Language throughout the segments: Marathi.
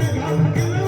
Thank you.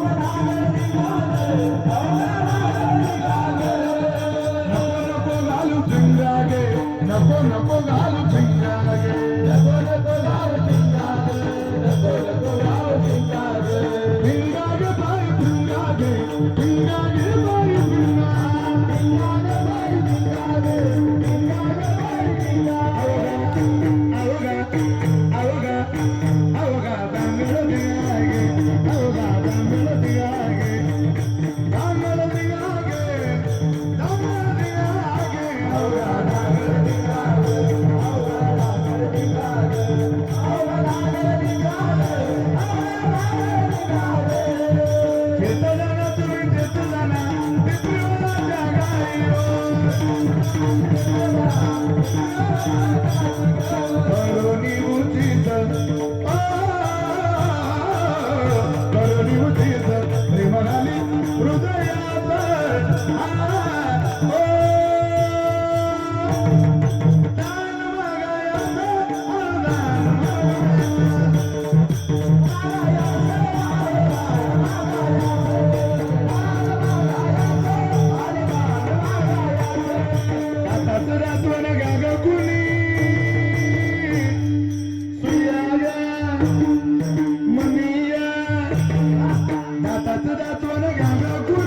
Deus. Oh, Kata tu da tu na gaga ku.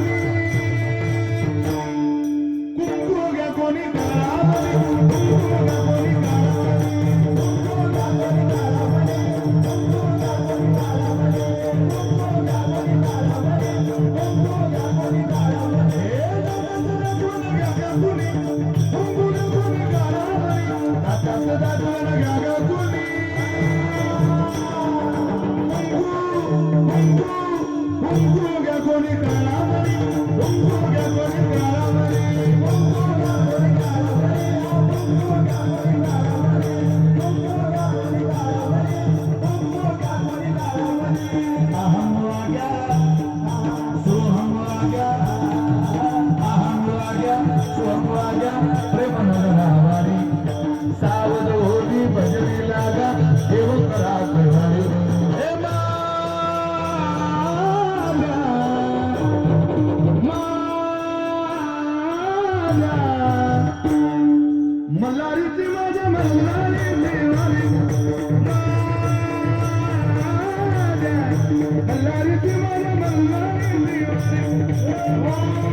मल्हारीची माझ्या मल्हारी देवारी. मल्हारीची माझ्या मल्हारी देवारी.